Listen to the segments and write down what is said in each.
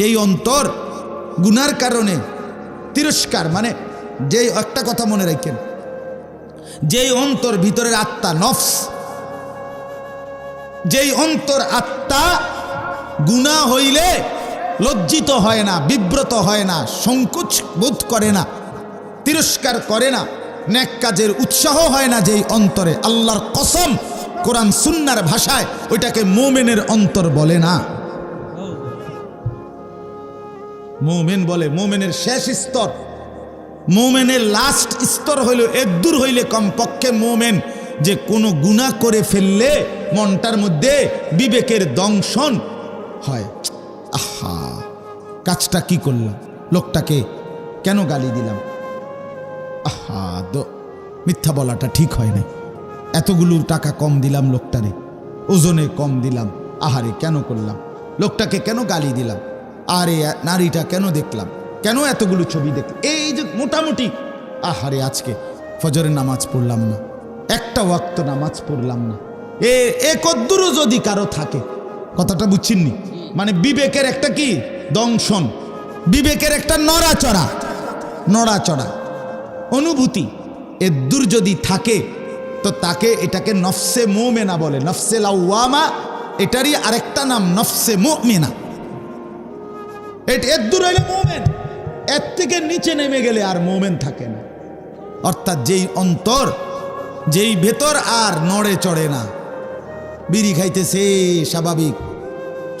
যেই অন্তর গুনার কারণে, তিরস্কার মানে যেই একটা কথা মনে রাখেন, যেই অন্তর ভিতরের আত্মা, নফস, যেই অন্তর আত্মা গুণা হইলে লজ্জিত হয় না, বিব্রত হয় না, সংকোচ বোধ করে না, তিরস্কার করে না, ন্যাক কাজের উৎসাহ হয় না যেই অন্তরে। আল্লাহর কসম কোরআন সুন্নার ভাষায় ওইটাকে মোমেনের অন্তর বলে না। মোমেন বলে, মোমেনের শেষ স্তর, মোমেনের লাস্ট স্তর হইল একদূর হইলে কমপক্ষে মোমেন যে কোনো গুণা করে ফেললে মনটার মধ্যে বিবেকের দংশন হয়। আহা, কাজটা কি করলাম? লোকটাকে কেন গালি দিলাম? আহা, দো মিথ্যা বলাটা ঠিক হয় নাই। এতগুলো টাকা কম দিলাম লোকটারে, ওজনে কম দিলাম। আহারে, কেন করলাম? লোকটাকে কেন গালি দিলাম? আরে নারীটা কেন দেখলাম? কেন এতগুলো ছবি দেখলাম? এই যে মোটামুটি। আহারে, আজকে ফজরের নামাজ পড়লাম না। একটা ওয়াক্ত নামাজ পড়লাম না। এ এ কদ্দুরও যদি কারও থাকে, কথাটা বুঝছেননি? মানে বিবেকের একটা কি? দংশন। বিবেকের একটা নড়াচড়া। নড়াচড়া। অনুভূতি। এদ্দুর যদি থাকে, তো তাকে এটাকে নফসে মোমেনা বলে। নফসে লাউয়ামা এটারই আরেকটা নাম, নফসে মোমেনা। এট এদ্দুর হইলে মোমেন। এর থেকে নিচে নেমে গেলে আর মোমেন থাকে না। অর্থাৎ যেই অন্তর, যেই ভেতর আর নড়ে চড়ে না। বিড়ি খাইতেছে, স্বাভাবিক।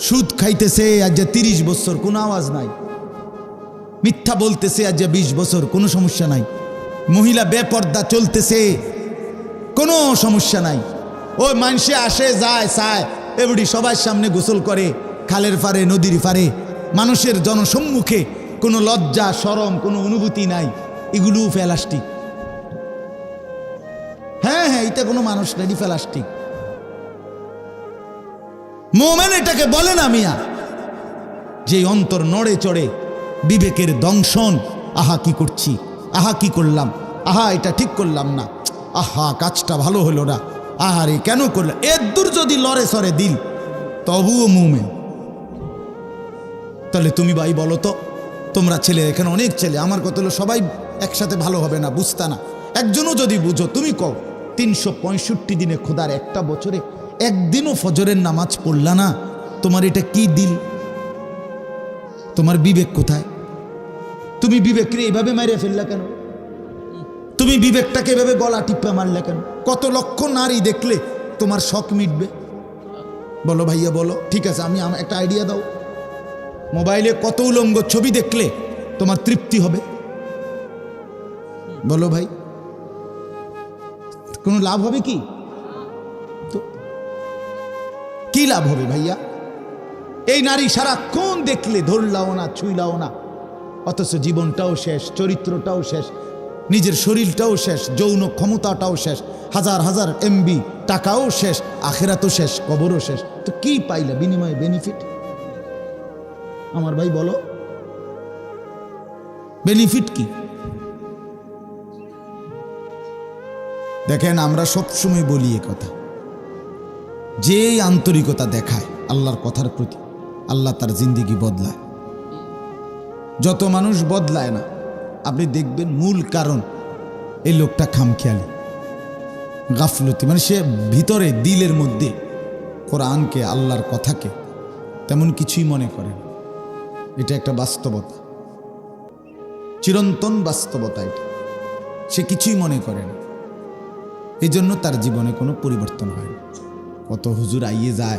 সুদ খাইতেছে, আজ যে তিরিশ বছর, কোনো আওয়াজ নাই। মিথ্যা বলতেছে, আজ যে বিশ বছর, কোনো সমস্যা নাই। মহিলা বেপর্দা চলতেছে, কোনো সমস্যা নাই। ওই মানুষে আসে, যায়, চায় এবডি সবার সামনে গোসল করে, খালের ফারে নদীর ফারে মানুষের জনসম্মুখে কোনো লজ্জা সরম কোনো অনুভূতি নাই। এগুলোও ফেলাস্টিক হ্যাঁ হ্যাঁ এটা কোনো মানুষ নেই ফেলাস্টিক মোমেন এটাকে বলে না মিয়া। যে অন্তর নড়ে চড়ে বিবেকের দংশন। আহা, কি করছি? আহা, কি করলাম? আহা, এটা ঠিক করলাম না। আহা, কাজটা ভালো হলো না। আহারে, কেন করলাম এর দূর যদি লড়ে সরে দিল। তবুও মুমেন। তাহলে তুমি ভাই বলো তো, তোমরা ছেলে, এখানে অনেক ছেলে, আমার কথা হলো সবাই একসাথে ভালো হবে না, বুঝতা না। একজনও যদি বুঝো, তুমি কও, তিনশো পঁয়ষট্টি দিনে খোদার একটা বছরে একদিনও ফজরের নামাজ পড়লা না? তোমার এটা কি দিল? তোমার বিবেক কোথায়? তুমি বিবেককে এভাবে মারিয়ে ফেললা কেন? তুমি বিবেকটাকে এভাবে গলা টিপ্পা মারলে কেন? কত লক্ষ নারী দেখলে তোমার শখ মিটবে? বলো ভাইয়া, বলো। ঠিক আছে, আমি একটা আইডিয়া দাও। মোবাইলে কত উলঙ্গ ছবি দেখলে তোমার তৃপ্তি হবে? বলো ভাই। কোনো লাভ হবে কি? তো কি লাভ হবে ভাইয়া? এই নারী সারাক্ষণ দেখলে ধরলাও না, ছুইলাও না। অথচ জীবনটাও শেষ, চরিত্রটাও শেষ, নিজের শরীরটাও শেষ, যৌন ক্ষমতাটাও শেষ, হাজার হাজার এমবি টাকাও শেষ, আখেরাতও শেষ, কবরও শেষ। তো কি পাইলে বিনিময়ে বেনিফিট আমার ভাই বলো। বেনিফিট কি? দেখেন, আমরা সবসময় বলি এ কথা। যেই আন্তরিকতা দেখায়, আল্লাহর কথার প্রতি, আল্লাহ তার জিন্দিগি বদলায়। যত মানুষ বদলায় না, আপনি দেখবেন মূল কারণ এই লোকটা খামখেয়ালি। গাফলতি মানে সে ভিতরে, দিলের মধ্যে কোরআনকে, আল্লাহর কথাকে তেমন কিছুই মনে করে না। এটা একটা বাস্তবতা। চিরন্তন বাস্তবতা এটা। সে কিছুই মনে করে না। এই জন্য তার জীবনে কোনো পরিবর্তন হয় না। কত হুজুর আইয়ে যায়,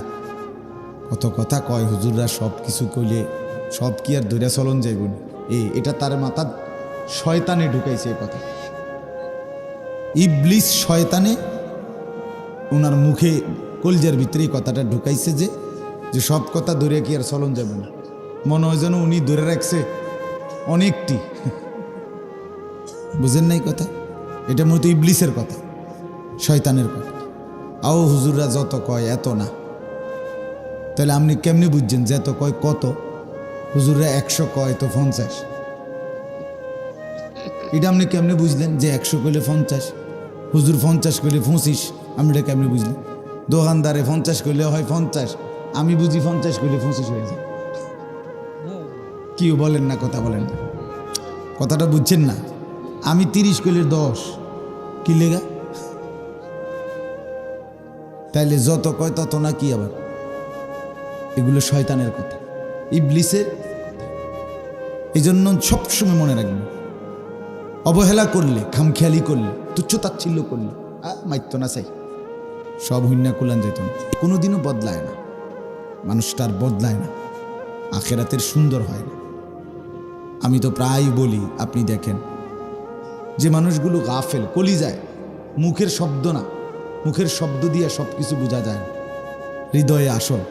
কত কথা কয়, হুজুররা সব কিছু কইলে সব কি আর ধরে চলন যাইব না? এ, এটা তার মাথা শয়তানে ঢুকাইছে এই কথা। ইবলিস শয়তানে ওনার মুখে কলজার ভিতরে এই কথাটা ঢুকাইছে যে যে সব কথা ধরে কি আর চলন যাবে না। মনে হয় যেন উনি ধরে রাখছে অনেকটি। বুঝেন নাই কথা? এটা মূলত ইবলিসের কথা, শয়তানের কথা। আও হুজুররা যত কয় এত না। তাহলে আপনি কেমনি বুঝছেন যে এত কয় কত? হুজুররা একশো কয় তো পঞ্চাশ। এটা আপনি কেমনি বুঝলেন যে একশো কইলে পঞ্চাশ? হুজুর পঞ্চাশ কইলে পঁচিশ, আপনি এটা কেমনি বুঝলেন? দোকানদারে পঞ্চাশ কইলে হয় পঞ্চাশ, আমি বুঝি পঞ্চাশ কইলে পঁচিশ হয়ে যায়। কেউ বলেন না, কথা বলেন। না কথাটা বুঝছেন না? আমি তিরিশ কইলে দশ। কি লেগা? তাইলে যত কয় তত না কি আবার? এগুলো শয়তানের কথা। ইবলিসের এই জন্য সবসময় মনে রাখবেন, অবহেলা করলে, খামখেয়ালি করলে, তুচ্ছ তাচ্ছিল্য করলে আ মাইত্য না চাই। সব হইনা কুলান যেত না। কোনোদিনও বদলায় না। মানুষটা আর বদলায় না। আখেরাতের সুন্দর হয় না। আমি তো প্রায় বলি, আপনি দেখেন। যে মানুষগুলো গাফেল কলি যায় মুখের শব্দ না, মুখের শব্দ দিয়ে সব কিছু বোঝা যায়। হৃদয়ে আসল।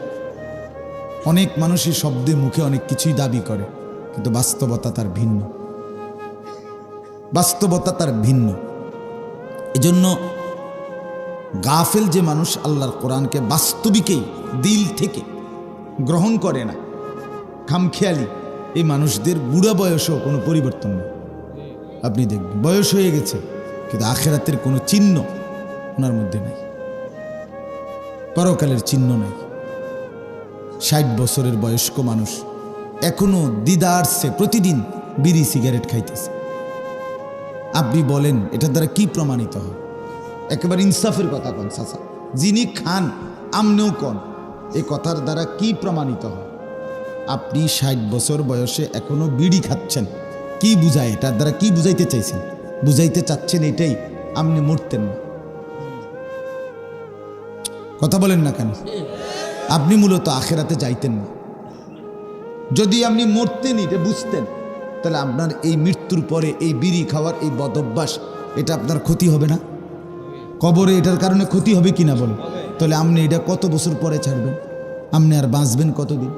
অনেক মানুষই শব্দে মুখে অনেক কিছুই দাবি করে, কিন্তু বাস্তবতা তার ভিন্ন। বাস্তবতা তার ভিন্ন। এজন্য গাফেল যে মানুষ আল্লাহর কোরআনকে বাস্তবিকেই, দিল থেকে গ্রহণ করে না। খামখেয়ালি। এই মানুষদের বুড়া বয়সেও কোনো পরিবর্তন নেই। আপনি দেখবেন, বয়স হয়ে গেছে, কিন্তু আখেরাতের কোনো চিহ্ন ওনার মধ্যে নাই। পরকালের চিহ্ন নাই। ষাট বছরের বয়স্ক মানুষ এখনও দিদারসে প্রতিদিন বিড়ি সিগারেট খাইতেছে। আপনি বলেন এটার দ্বারা কি প্রমাণিত হয়? একেবারে ইনসাফের কথা কন চাচা যিনি খান, আমনেও কন এই কথার দ্বারা কি প্রমাণিত হয়? আপনি ষাট বছর বয়সে এখনও বিড়ি খাচ্ছেন। কি বুঝায় এটার দ্বারা কি বুঝাইতে চাইছেন? বুঝাইতে চাচ্ছেন এটাই, আপনি মরতেন না। কথা বলেন না কেন? আপনি মূলত আখেরাতে যাইতেন না। যদি আপনি মরতেন, এটা বুঝতেন, তাহলে আপনার এই মৃত্যুর পরে এই বিড়ি খাওয়ার এই বদভ্যাস, এটা আপনার ক্ষতি হবে না? কবরে এটার কারণে ক্ষতি হবে কিনা বলেন? তাহলে আপনি এটা কত বছর পরে ছাড়বেন? আপনি আর বাঁচবেন কতদিন?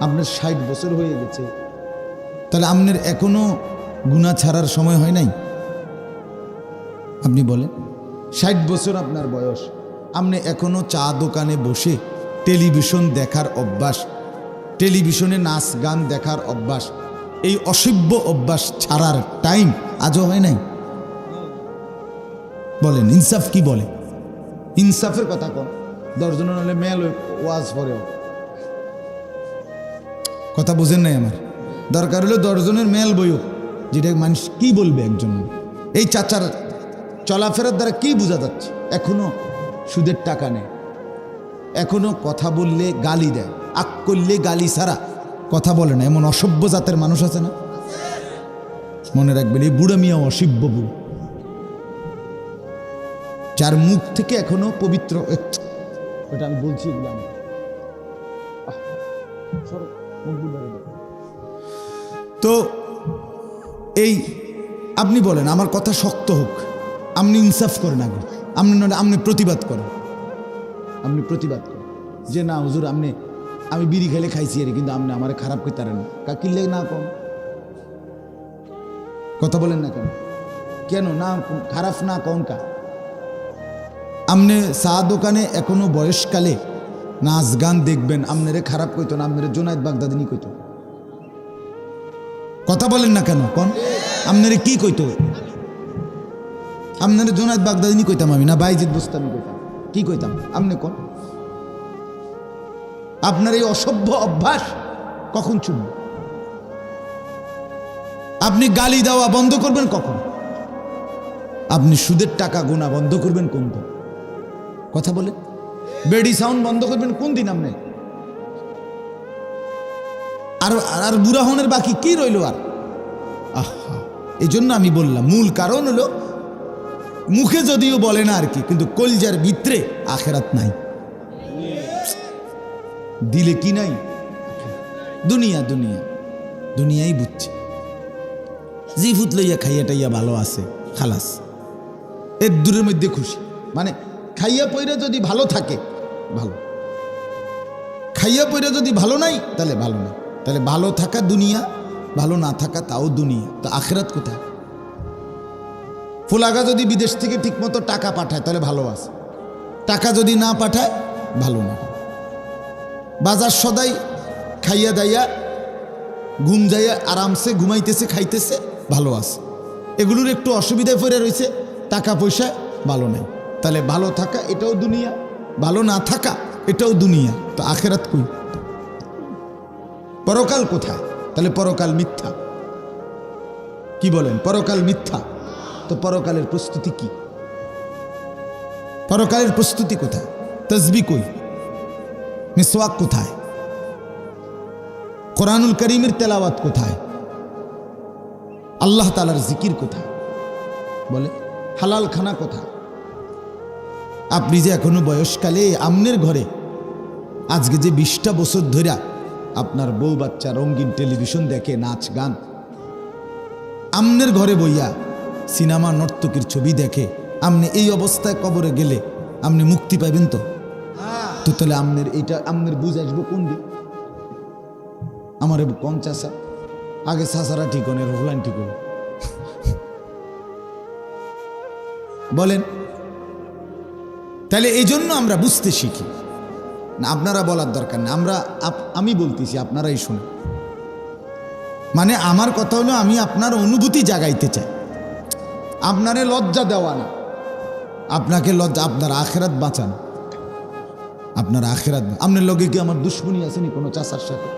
আপনার ষাট বছর হয়ে গেছে। তাহলে আপনার এখনও গুণা ছাড়ার সময় হয় নাই? আপনি বলেন, ষাট বছর আপনার বয়স, আপনি এখনও চা দোকানে বসে টেলিভিশন দেখার অভ্যাস, টেলিভিশনে নাচ গান দেখার অভ্যাস, এই অসভ্য অভ্যাস ছাড়ার টাইম আজও হয় নাই? বলেন, ইনসাফ কি বলে? ইনসাফের কথা কন। দশজন হলে মেল ওয়াজ পরেও কথা বোঝেন নাই আমার। দরকার হলো দশজনের মেল বইও, যেটা মানুষ কি বলবে একজন? এই চাচার চলাফেরার দ্বারা কি বোঝা যাচ্ছে? এখনও সুদের টাকা নেয় এখনও কথা বললে গালি দেয়। আক করলে গালি ছাড়া কথা বলে না, এমন অসভ্য জাতের মানুষ আছে না? মনে রাখবেন, এই বুড়া মিয়া অসভ্য বুড়ো যার মুখ থেকে এখনও পবিত্র ওটা আমি বলছি এগুলো আমি। তো এই, আপনি বলেন, আমার কথা শক্ত হোক। আপনি ইনসাফ করেন আগে। আপনি আপনি প্রতিবাদ করেন। আপনি প্রতিবাদ করেন। যে না, হুজুর, আপনি, আমি বিড়ি খেলে খাইছি আর কিন্তু আপনি আমার খারাপ করতে পারেন কা কিনলে না কম কথা বলেন না কেন? কেন না খারাপ না কম কা? আপনি চা দোকানে এখনও বয়সকালে নাচ গান দেখবেন, আপনারে খারাপ কইতো না, আপনারে জোনায়দ বাগদাদিনী কইতো। কথা বলেন না কেন, কোন? আপনারে কি কইতো? আপনারে জোনায়দ বাগদাদিনী কইতাম আমি, না বাইজিদ বুস্তামি কইতাম? কি কইতাম? আপনি কোন? আপনার এই অসভ্য অভ্যাস কখন ছুটবে আপনি গালি দেওয়া বন্ধ করবেন কখন? আপনি সুদের টাকা গোনা বন্ধ করবেন কোন কথা বলে বেডি সাউন্ড বন্ধ করবেন, কোন দিন আপনি? আর আর বুড়া হনের বাকি কি রইল আর? আহা এই জন্য আমি বললাম, মূল কারণ হলো, মুখে যদিও বলে না আর কি, কিন্তু কলজার ভিতরে আখেরাত নাই। দিলে কি নাই? দুনিয়া দুনিয়া, দুনিয়াই বুঝছে। জি ফুট লইয়া খাইয়া টাইয়া ভালো আছে, খালাস। এর দূরের মধ্যে খুশি। মানে খাইয়া পইরা যদি ভালো থাকে, ভালো। খাইয়া পইরা যদি ভালো নাই, তাহলে ভালো না। তাহলে ভালো থাকা দুনিয়া, ভালো না থাকা তাও দুনিয়া। তো আখেরাত কোথায়? ফুলাগা যদি বিদেশ থেকে ঠিকমতো টাকা পাঠায়, তাহলে ভালো আছে। টাকা যদি না পাঠায়, ভালো না। বাজার সদাই খাইয়া দাইয়া, ঘুম যাইয়া আরামসে ঘুমাইতেছে, খাইতেছে, ভালো আছে। এগুলোর একটু অসুবিধায় পড়ে রয়েছে টাকা পয়সা ভালো নেই। তাহলে ভালো থাকা এটাও দুনিয়া, ভালো না থাকা এটাও দুনিয়া। তো আখেরাত কই? পরকাল কোথায়? তাহলে পরকাল মিথ্যা। কি বলেন? পরকাল মিথ্যা। তো পরকালের প্রস্তুতি কি? পরকালের প্রস্তুতি কোথায়? তসবি কই? মিসওয়াক কোথায়? কোরআনুল করিমের তেলাওয়াত কোথায়? আল্লাহ তালার জিকির কোথায়? বলে, হালাল খানা কোথায়? আপনি যে এখনও বয়সকালে আমনের ঘরে, আজকে যে বিশটা বছর ধইরা আপনার বউ বাচ্চা রঙিন টেলিভিশন দেখে, নাচ, গান, আমনের ঘরে বইয়া সিনেমা, নর্তকীর ছবি দেখে আপনি এই অবস্থায় কবরে গেলে আপনি মুক্তি পাবেন তো? তো তাহলে আমনের এইটা, আমনের বুঝ আসব কোন দিক? আমার কোন চাষা আগে চাষারা ঠিক হন, এর ঠিক বলেন তাহলে এই জন্য আমরা বুঝতে শিখি। না, আপনারা বলার দরকার না আমরা আমি বলতেছি, আপনারাই শুনুন। মানে আমার কথা হলো, আমি আপনার অনুভূতি জাগাইতে চাই। আপনারে লজ্জা দেওয়া না। আপনাকে লজ্জা, আপনার আখেরাত বাঁচান। আপনার আখেরাত আপনার লগে কি আমার দুশ্মনী আসেনি কোনো চাষার সাথে?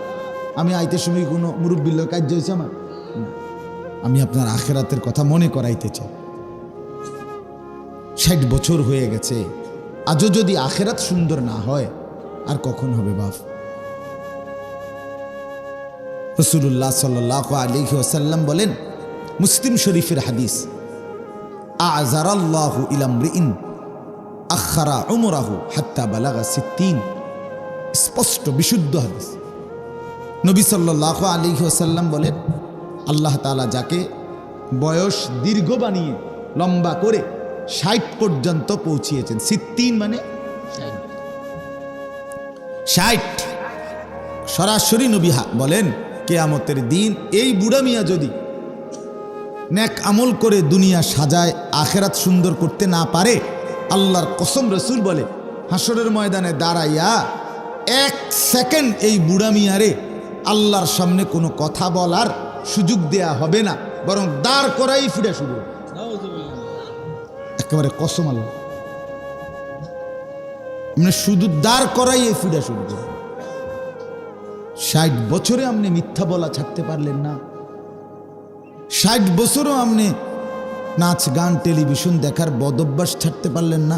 আমি আইতে সময় কোনো মুরব্বীর লোক কাজ হয়েছে আমার। আমি আপনার আখেরাতের কথা মনে করাইতে চাই। ষাট বছর হয়ে গেছে। আজও যদি আখেরাত সুন্দর না হয়, আর কখন হবে বাপ? রসুল্লাহ সাল্লাহ আলিহি ওসাল্লাম বলেন, মুসলিম শরীফের হাদিস আজারাল্লাহু ইলামরিইন আখারা উমরাহু হাত্তা বালাগা সিদ্দিন স্পষ্ট, বিশুদ্ধ হাদিস। নবী সাল্লাহ আলিহি ওসাল্লাম বলেন, আল্লাহ তাআলা যাকে বয়স দীর্ঘ বানিয়ে লম্বা করে ষাট পর্যন্ত পৌঁছিয়েছেন। সিদ্দিন মানে? ষাট। সরাসরি নবী হা- বলেন, কেয়ামতের দিন এই বুড়া মিয়া যদি ন্যাক আমল করে দুনিয়া সাজায়, আখেরাত সুন্দর করতে না পারে, আল্লাহর কসম রসুল বলে হাসরের ময়দানে দাঁড়াইয়া এক সেকেন্ড এই বুড়া মিয়ারে আল্লাহর সামনে কোনো কথা বলার সুযোগ দেয়া হবে না, বরং দাঁড় করাই ফিরে শুরু হবে। একেবারে কসম আল্লাহ। মানে শুধু দাঁড় করাইয়ে ফিরে শুরু করবে ষাট বছরে আপনি মিথ্যা বলা ছাড়তে পারলেন না। ষাট বছরও আপনি নাচ, গান, টেলিভিশন দেখার বদভ্যাস ছাড়তে পারলেন না।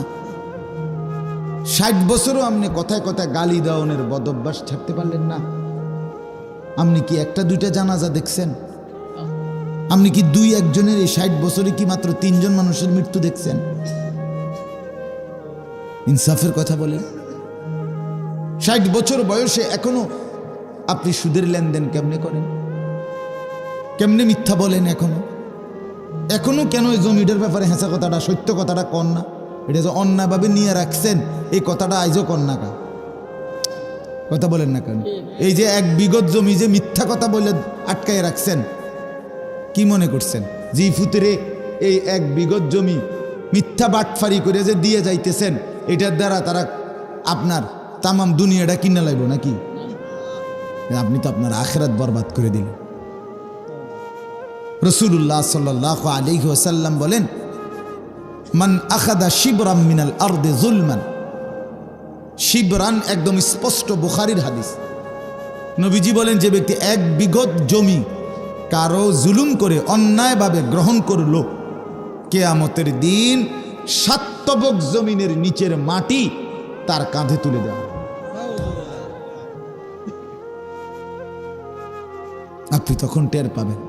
ষাট বছরও আপনি কথায় কথায় গালি দেওয়ানের বদভ্যাস ছাড়তে পারলেন না। আপনি কি একটা দুইটা জানাজা দেখছেন? আপনি কি দুই একজনের এই ষাট বছরে কি মাত্র তিনজন মানুষের মৃত্যু দেখছেন? ইনসাফের কথা বলেন ষাট বছর বয়সে এখনও আপনি সুদের লেনদেন কেমনে করেন? কেমনে মিথ্যা বলেন এখনও? এখনও কেন এই জমিটার ব্যাপারে হেঁচা কথাটা সত্য কথাটা কন না? এটা যে অন্যায়ভাবে নিয়ে রাখছেন এই কথাটা আইজও কন না কা কথা বলেন না কেন? এই যে এক বিগত জমি যে মিথ্যা কথা বলে আটকায় রাখছেন কি মনে করছেন? জি ফুতেরে, এই এক বিগত জমি মিথ্যা বাটফারি করে যে দিয়ে যাইতেছেন, এটার দ্বারা তারা আপনার তামাম দুনিয়াটা কিনে লাগব নাকি? আপনি তো আপনার আখেরাত বরবাদ করে দিলেন। রসুল্লাহ সাল্লাহ আলিহি ওসাল্লাম বলেন, মান আখাদা শিবরাম মিনাল আর্দে জুলমান। শিবরান একদম স্পষ্ট বুখারির হাদিস। নবীজি বলেন, যে ব্যক্তি এক বিগত জমি কারও জুলুম করে, অন্যায়ভাবে গ্রহণ করল। কেয়ামতের দিন সাত্তবক জমিনের নিচের মাটি তার কাঁধে তুলে দেওয়া আপনি তখন টের পাবেন।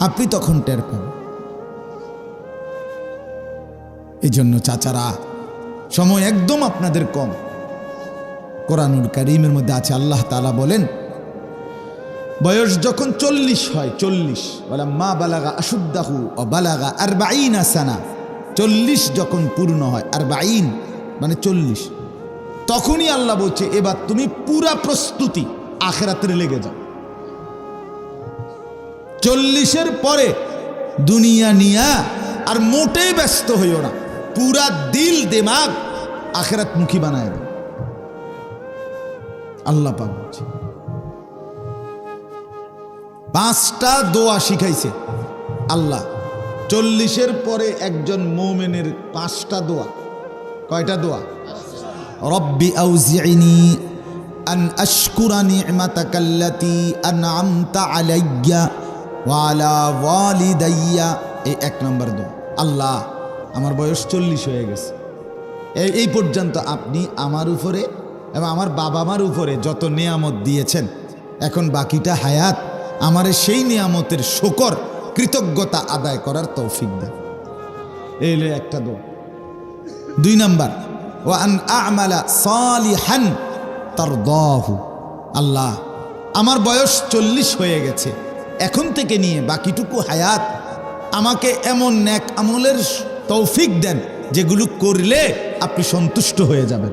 আপনি তখন টের পাবেন। এই জন্য চাচারা, সময় একদম আপনাদের কম। কোরআনুল করিমের মধ্যে আছে, আল্লাহ তালা বলেন বয়স যখন চল্লিশ হয়, চল্লিশ। বলে, মা বালাগা আশুদ্দাহু ও বালাগা আর বাইন আসানা চল্লিশ যখন পূর্ণ হয় আর বাইন মানে চল্লিশ। তখনই আল্লাহ বলছে, এবার তুমি পুরা প্রস্তুতি আখেরাতে লেগে যাও। চল্লিশের পরে দুনিয়া নিয়া আর মোটেই ব্যস্ত হইও না। পুরা দিল, দিমাগ আখেরাত মুখী বানায় আল্লাহ পাক বলছে পাঁচটা দোয়া শিখাইছে। আল্লাহ, চল্লিশের পরে একজন মৌমেনের পাঁচটা দোয়া। কয়টা দোয়া? রব্বি আউজিনি আন আশকুরা নি'মাতাকাল্লাতি আনআমতা আলাইয়া ওয়া আলা ওয়ালিদাইয়া। এই এক নম্বর দোয়া। আল্লাহ, আমার বয়স চল্লিশ হয়ে গেছে। এই এই পর্যন্ত আপনি আমার উপরে এবং আমার বাবা মার উপরে যত নিয়ামত দিয়েছেন, এখন বাকিটা হায়াত আমারে সেই নিয়ামতের শকর, কৃতজ্ঞতা আদায় করার তৌফিক দেন এই একটা দোয়া। দুই নাম্বার ও আন আমালা সালিহান তার দহু আল্লাহ, আমার বয়স চল্লিশ হয়ে গেছে, এখন থেকে নিয়ে বাকিটুকু হায়াত আমাকে এমন ন্যাক আমলের তৌফিক দেন, যেগুলো করলে আপনি সন্তুষ্ট হয়ে যাবেন।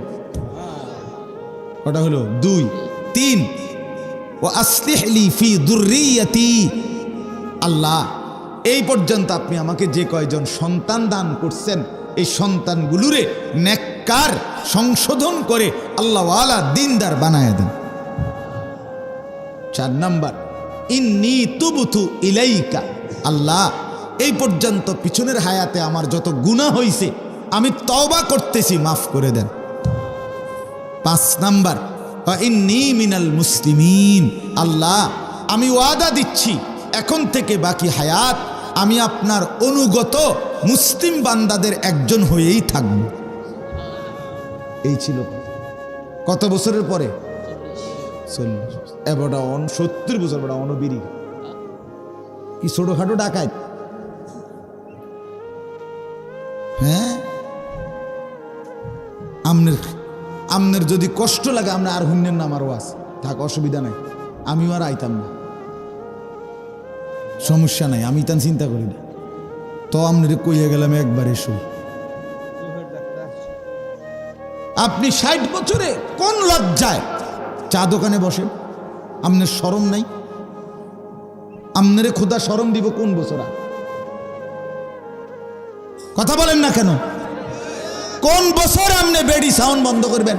ওটা হলো দুই। তিন ফি আল্লাহ, এই পর্যন্ত আপনি আমাকে যে কয়জন সন্তান দান করছেন, এই সন্তানগুলোরে নেককার সংশোধন করে আল্লাহওয়ালা দিনদার বানায় দেন। চার নাম্বার, ইন্নি তুবুতু ইলাইকা। আল্লাহ, এই পর্যন্ত পিছনের হায়াতে আমার যত গুণা হইছে, আমি তওবা করতেছি, মাফ করে দেন। পাঁচ নাম্বার মিনাল মুসলিমিন। আল্লাহ, আমি ওয়াদা দিচ্ছি, এখন থেকে বাকি হায়াত, আমি আপনার অনুগত মুসলিম বান্দাদের একজন হয়েই থাকব। এই ছিল। কত বছরের পরে? চল্লিশ। এবারটা সত্তর বছর, বড় অনবিরি। কি ছোটখাটো ডাকায় আমনের যদি কষ্ট লাগে, আমরা আর হুন্যের নাম আরও আছে। থাক, অসুবিধা নাই। আমিও আর আইতাম না। সমস্যা নাই, আমি তান চিন্তা করি না। তো আমনের কইয়া গেলাম, একবারে শুই আপনি ষাট বছরে কোন লজ্জায় চা দোকানে বসেন? আমনের সরম নাই। আমনেরে খোদা সরম দিব কোন বছর কথা বলেন না কেন? কোন বছর আপনি বেডি সাউন্ড বন্ধ করবেন?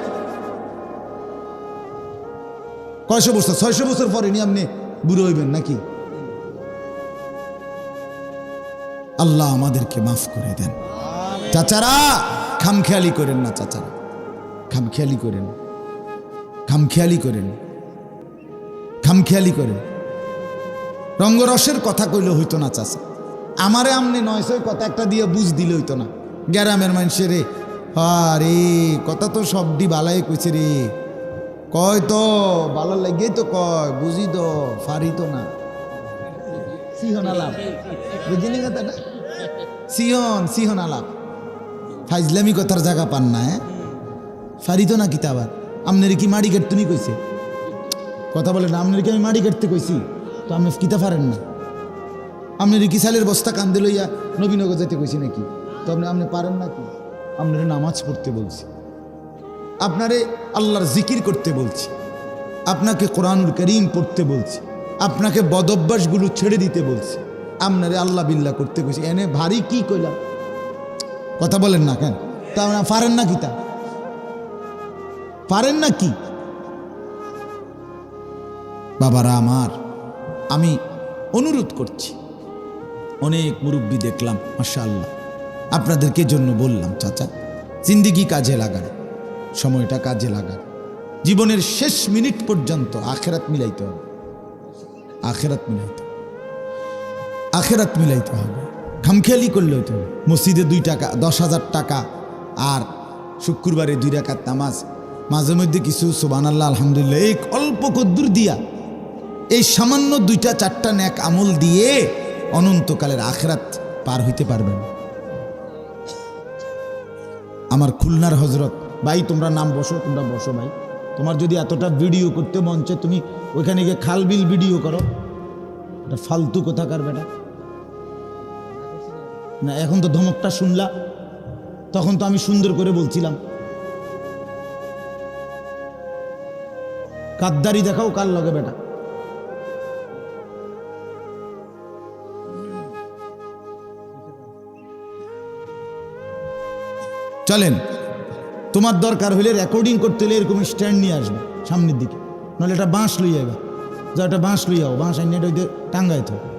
কয়শো বছর? ছয়শো বছর পরে নি আপনি বুড়ো হইবেন নাকি? আল্লাহ আমাদেরকে মাফ করে দেন। চাচারা, খামখেয়ালি করেন না চাচারা। খামখেয়ালি করেন। খামখেয়ালি করেন। খামখেয়ালি করেন। রঙ্গরসের কথা কইলে হইতো না চাচা। আমারে আমনে নয়শোয় কথা একটা দিয়ে বুঝ দিলে হইতো না। গ্যারামের মানুষের রে আরে, কথা তো সবটি বালাই কইছে রে। কয় তো, ভালো লাগেই তো কয়, বুঝি তো, ফারি তো না। সিহন আলাপ বুঝিনি কথাটা? সিহন সিহন আলাপ ফাইজলামি কথার জায়গা পান না হ্যাঁ? ফারি তো না কিতা আবার। আপনার কি মাড়ি কাটতুনি কইছে? কথা বলেন আপনার কি আমি মাড়ি কাটতে কইছি? তো আপনি কিতা পারেন না? আপনার কি সালের বস্তা কান্দে লইয়া নবীনগর যেতে কইছি নাকি? তো আপনি আপনি পারেন নাকি? আপনার নামাজ পড়তে বলছি। আপনারে আল্লাহর জিকির করতে বলছি। আপনাকে কোরআনুল করিম পড়তে বলছি। আপনাকে বদভ্যাসগুলো ছেড়ে দিতে বলছি। আপনারে আল্লাহ বিল্লাহ করতে কইছি। এনে ভারী কি কইলাম? কথা বলেন না কেন? তা পারেন না কি তা? পারেন না কি? বাবারা আমার, আমি অনুরোধ করছি। অনেক মুরব্বী দেখলাম মাসা আল্লাহ আপনাদেরকে জন্য বললাম, চাচা, জিন্দিগি কাজে লাগান। সময়টা কাজে লাগান জীবনের শেষ মিনিট পর্যন্ত আখেরাত মিলাইতে হবে। আখেরাত মিলাইতে। আখেরাত মিলাইতে হবে। খামখেয়ালি করলে হইতে হবে। মসজিদে দুই টাকা, দশ হাজার টাকা আর শুক্রবারে দুই রাকাত নামাজ। মাঝে মধ্যে কিছু সুবান আল্লাহ আলহামদুলিল্লাহ এই অল্প কদ্দুর দিয়া এই সামান্য দুইটা, চারটা ন্যাক আমল দিয়ে অনন্তকালের আখরাত পার হইতে পারবেন আমার খুলনার হজরত ভাই, তোমরা নাম বসো, তোমরা বসো ভাই। তোমার যদি এতটা ভিডিও করতে চায়, তুমি ওইখানে গিয়ে খাল বিল ভিডিও করো। এটা ফালতু কোথাকার বেটা। না, এখন তো ধমকটা শুনলা। তখন তো আমি সুন্দর করে বলছিলাম। কাদ্দারি দেখাও কার লগে বেটা। চলেন। তোমার দরকার হলে রেকর্ডিং করতে হলে এরকম স্ট্যান্ড নিয়ে আসবে, সামনের দিকে। নাহলে এটা বাঁশ লইয়া যা এটা বাঁশ লইয়াও বাঁশ আইনে এটা টাঙ্গাইতে থাকো